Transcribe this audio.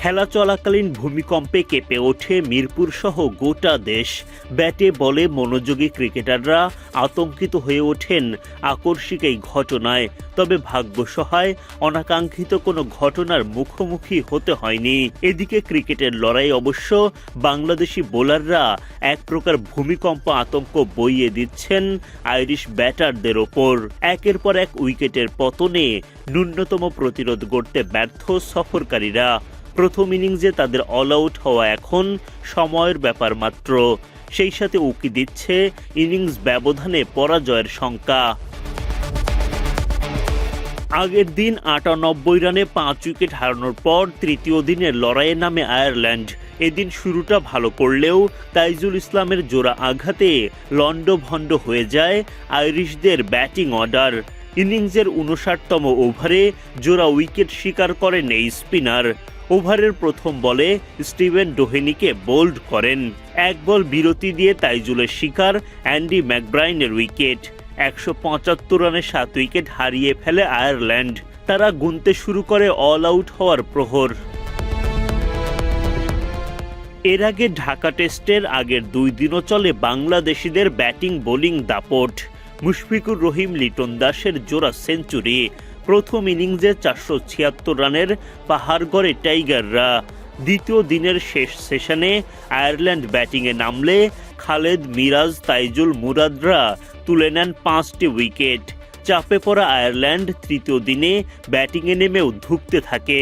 খেলা চলাকালীন ভূমিকম্পে কেঁপে ওঠে মিরপুর সহ গোটা দেশ। ব্যাটে, বলে মনোযোগী ক্রিকেটাররা আতঙ্কিত হয়ে ওঠেন আকর্ষিক এই ঘটনায়। তবে ভাগ্য সহায়, অনাকাঙ্ক্ষিত কোনো ঘটনার মুখোমুখি হতে হয়নি। এদিকে ক্রিকেটের লড়াই অবশ্য বাংলাদেশি বোলাররা এক প্রকার ভূমিকম্প আতঙ্ক বইয়ে দিচ্ছেন আইরিশ ব্যাটারদের ওপর। একের পর এক উইকেটের পতনে ন্যূনতম প্রতিরোধ গড়তে ব্যর্থ সফরকারীরা। প্রথম ইনিংসে তাদের অল আউট হওয়া এখন সময়ের ব্যাপার মাত্র। সেই সাথে উকি দিচ্ছে ইনিংস ব্যবধানে পরাজয়ের শঙ্কা। আগের দিন আটানব্বই রানে পাঁচ উইকেট হারানোর পর তৃতীয় দিনের লড়াইয়ে নামে আয়ারল্যান্ড। এদিন শুরুটা ভালো করলেও তাইজুল ইসলামের জোড়া আঘাতে লন্ডভন্ড হয়ে যায় আইরিশদের ব্যাটিং অর্ডার। ইনিংসের উনষাটতম ওভারে জোড়া উইকেট শিকার করেন এই স্পিনার। ওভারের প্রথম বলে স্টিভেন ডোহেনিকে বোল্ড করেন। এক বল বিরতি দিয়ে তাইজুলের শিকার অ্যান্ডি ম্যাকব্রাইনের উইকেট। একশো পঁচাত্তর রানে সাত উইকেট হারিয়ে ফেলে আয়ারল্যান্ড। তারা গুনতে শুরু করে অল আউট হওয়ার প্রহর। এর আগে ঢাকা টেস্টের আগের দুই দিনও চলে বাংলাদেশিদের ব্যাটিং বোলিং দাপট। মুশফিকুর রহিম, লিটন দাসের জোড়া সেঞ্চুরি। প্রথম ইনিংসে চারশো ছিয়াত্তর রানের পাহাড় গড়ে টাইগাররা। দ্বিতীয় দিনের শেষ সেশনে আয়ারল্যান্ড ব্যাটিংয়ে নামলে খালেদ মিরাজ, তাইজুল মুরাদরা তুলে নেন পাঁচটি উইকেট। চাপে পড়া আয়ারল্যান্ড তৃতীয় দিনে ব্যাটিংয়ে নেমেও ধুঁকতে থাকে।